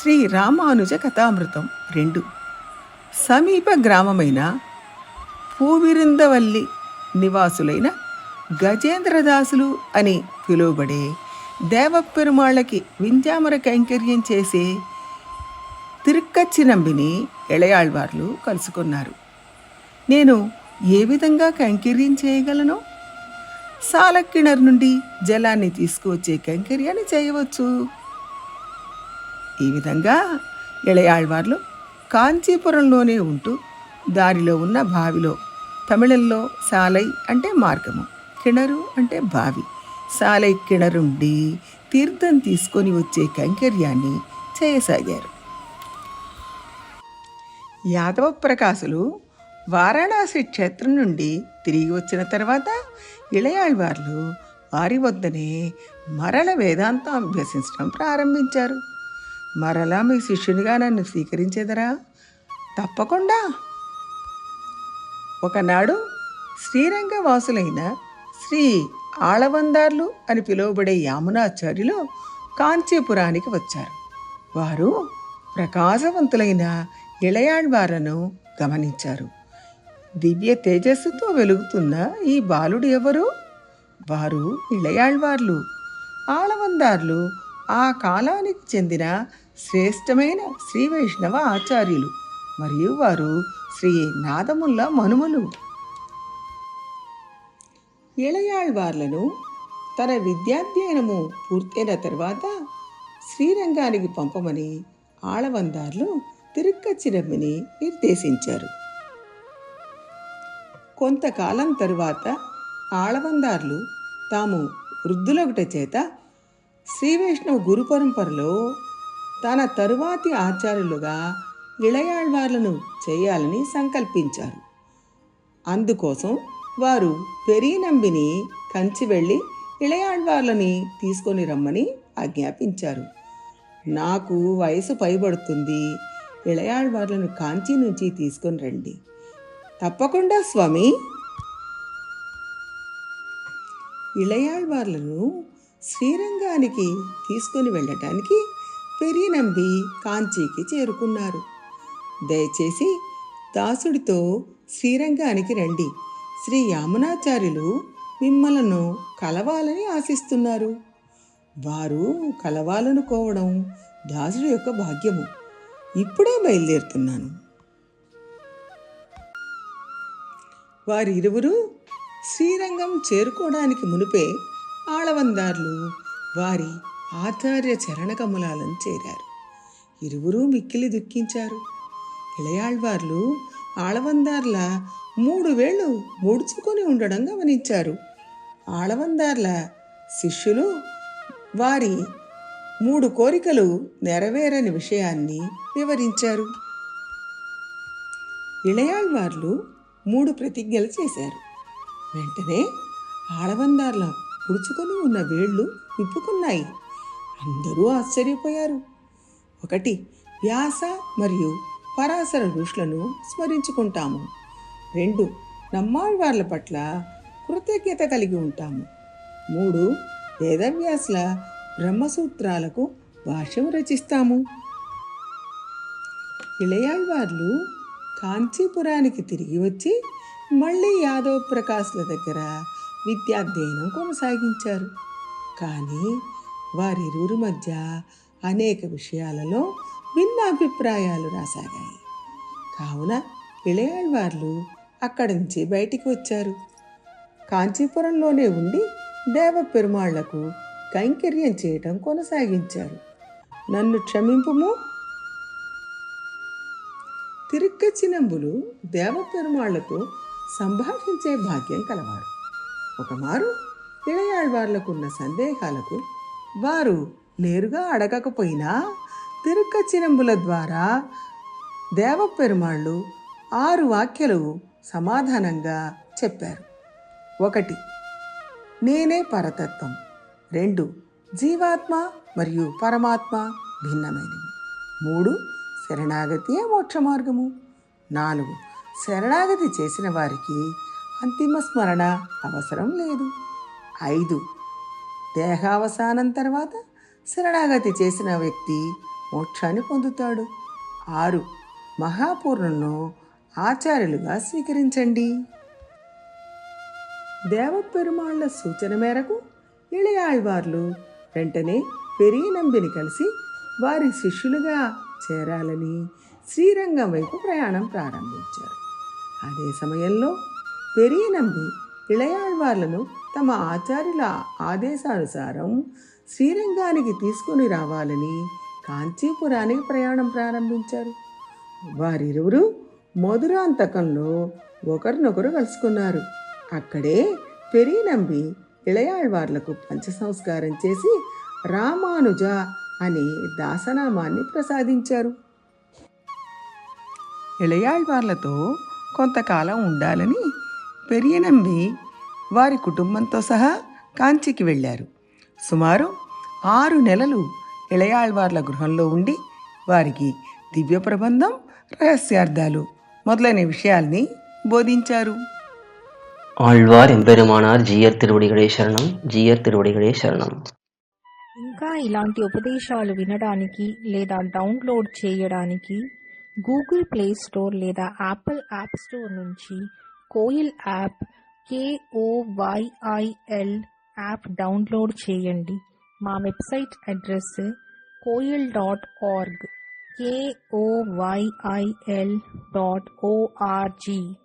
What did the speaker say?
శ్రీ రామానుజ కథామృతం రెండు. సమీప గ్రామమైన పూవిరిందవల్లి నివాసులైన గజేంద్రదాసులు అని పిలువబడే దేవపెరుమాళ్ళకి వింజామర కైంకర్యం చేసే తిరుక్కచ్చినంబిని ఎళయాళ్వార్లు కలుసుకున్నారు. నేను ఏ విధంగా కైంకర్యం చేయగలను? సాలక్కిణర్ నుండి జలాన్ని తీసుకువచ్చే కైంకర్యాన్ని చేయవచ్చు. ఈ విధంగా ఇళయాళ్వార్లు కాంచీపురంలోనే ఉంటూ దారిలో ఉన్న బావిలో తమిళంలో సాలై అంటే మార్గము కిణరు అంటే బావి. సాలై కిణరుండి తీర్థం తీసుకొని వచ్చే కైంకర్యాన్ని చేయసాగారు. యాదవ ప్రకాశులు వారణాసి క్షేత్రం నుండి తిరిగి వచ్చిన తర్వాత ఇళయాళ్వార్లు వారి వద్దనే మరల వేదాంతం అభ్యసించడం ప్రారంభించారు. మరలా మీ శిష్యునిగా నన్ను స్వీకరించేదరా? తప్పకుండా. ఒకనాడు శ్రీరంగవాసులైన శ్రీ ఆళవందార్లు అని పిలువబడే యామునాచార్యులు కాంచీపురానికి వచ్చారు. వారు ప్రకాశవంతులైన ఇళయాళ్వార్లను గమనించారు. దివ్య తేజస్సుతో వెలుగుతున్న ఈ బాలుడు ఎవరు? వారు ఇళయాళ్వార్లు ఆళవందార్లు ఆ కాలానికి చెందిన శ్రేష్టమైన శ్రీ వైష్ణవ ఆచార్యులు మరియు వారు శ్రీ నాదముల్ల మనుమలు. ఇళయాళ్వార్లను తన విద్యాధ్యయనము పూర్తయిన తర్వాత శ్రీరంగానికి పంపమని ఆళవందార్లు తిరుక్కచ్చిరమ్మిని నిర్దేశించారు. కొంతకాలం తరువాత ఆళవందార్లు తాము వృద్ధులొకట చేత శ్రీ వైష్ణవ గురు పరంపరలో తన తరువాతి ఆచార్యులుగా ఇళయాళ్వార్లను చేయాలని సంకల్పించారు. అందుకోసం వారు పెరీనంబిని కంచి వెళ్ళి ఇళయాళ్వార్లని తీసుకొని రమ్మని ఆజ్ఞాపించారు. నాకు వయసు పైబడుతుంది ఇళయాళ్వార్లను కాంచీ నుంచి తీసుకొని రండి. తప్పకుండా స్వామి. ఇళయాళ్వార్లను శ్రీరంగానికి తీసుకొని వెళ్ళటానికి పెరినంబి కాంచీకి చేరుకున్నారు. దయచేసి దాసుడితో శ్రీరంగానికి రండి. శ్రీ యామునాచార్యులు మిమ్మలను కలవాలని ఆశిస్తున్నారు. వారు కలవాలనుకోవడం దాసుడి యొక్క భాగ్యము. ఇప్పుడే బయలుదేరుతున్నాను. వారిరువురు శ్రీరంగం చేరుకోవడానికి మునిపే ఆళవందార్లు వారి ఆచార్య చరణకమలాలను చేరారు. ఇరువురూ మిక్కిలి దుఃఖించారు. ఇళయాళ్వార్లు ఆళవందార్ల మూడు వేళ్ళు ముడుచుకొని ఉండడం గమనించారు. ఆళవందార్ల శిష్యులు వారి మూడు కోరికలు నెరవేరని విషయాన్ని వివరించారు. ఇళయాళ్వార్లు మూడు ప్రతిజ్ఞలు చేశారు. వెంటనే ఆళవందార్ల పుడుచుకొని ఉన్న వేళ్ళు విప్పుకున్నాయి. అందరూ ఆశ్చర్యపోయారు. ఒకటి వ్యాస మరియు పరాశర ఋషులను స్మరించుకుంటాము. రెండు నమ్మాళ్వార్ల పట్ల కృతజ్ఞత కలిగి ఉంటాము. మూడు వేదవ్యాసుల బ్రహ్మసూత్రాలకు భాష్యం రచిస్తాము. ఇళయాళ్వార్లు కాంచీపురానికి తిరిగి వచ్చి మళ్ళీ యాదవ్ ప్రకాశ్ల దగ్గర విద్యాధ్యయనం కొనసాగించారు. కానీ వారిరువురి మధ్య అనేక విషయాలలో భిన్న అభిప్రాయాలు రాసాగాయి. కావున ఇళయాళ్వార్లు అక్కడి నుంచి బయటికి వచ్చారు. కాంచీపురంలోనే ఉండి దేవ పెరుమాళ్ళకు కైంకర్యం చేయటం కొనసాగించారు. నన్ను క్షమింపుము? దేవ దేవపెరుమాళ్ళతో సంభాషించే భాగ్యం కలవారు. ఒకమారు ఇళయాళ్వార్లకున్న సందేహాలకు వారు నేరుగా అడగకపోయినా తిరుక్కచ్చినంబుల ద్వారా దేవపెరుమాళ్ళు ఆరు వాక్యలు సమాధానంగా చెప్పారు. ఒకటి నేనే పరతత్వం. రెండు జీవాత్మ మరియు పరమాత్మ భిన్నమైనవి. మూడు శరణాగతియే మోక్ష మార్గము. నాలుగు శరణాగతి చేసిన వారికి అంతిమ స్మరణ అవసరం లేదు. ఐదు దేహావసానం తర్వాత శరణాగతి చేసిన వ్యక్తి మోక్షాన్ని పొందుతాడు. ఆరు మహాపూర్ణను ఆచార్యులుగా స్వీకరించండి. దేవపెరుమాళ్ళ సూచన మేరకు ఇళయాళ్వార్లు వెంటనే పెరియనంబిని కలిసి వారి శిష్యులుగా చేరాలని శ్రీరంగం వైపు ప్రయాణం ప్రారంభించారు. అదే సమయంలో పెరియనంబి ఇళయాళ్వార్లను తమ ఆచార్యుల ఆదేశానుసారం శ్రీరంగానికి తీసుకుని రావాలని కాంచీపురానికి ప్రయాణం ప్రారంభించారు. వారిరువురు మధురాంతకంలో ఒకరినొకరు కలుసుకున్నారు. అక్కడే పెరియనంబి ఇళయాళ్వార్లకు పంచ సంస్కారం చేసి రామానుజ అనే దాసనామాన్ని ప్రసాదించారు. ఇళయాళ్వార్లతో కొంతకాలం ఉండాలని పెరియనంబి వారి కుటుంబంతో సహా కాంచీకి వెళ్ళారు. సుమారు ఆరు నెలలు ఇళయాళ్వార్ల గృహంలో ఉండి వారికి దివ్య ప్రబంధం రహస్యార్థాలు మొదలైన విషయాల్ని బోధించారు. ఆழ்వార్ ఎంపెరుమానార్ జియర్ తిరువడిగడే శరణం జియర్ తిరువడిగడే శరణం. ఇంకా ఇలాంటి ఉపదేశాలు వినడానికి లేదా డౌన్లోడ్ చేయడానికి గూగుల్ ప్లే స్టోర్ లేదా యాపిల్ యాప్ స్టోర్ నుంచి Koil app K O Y I L app download చేయండి మా website address Koil dot org K O Y I L dot O R G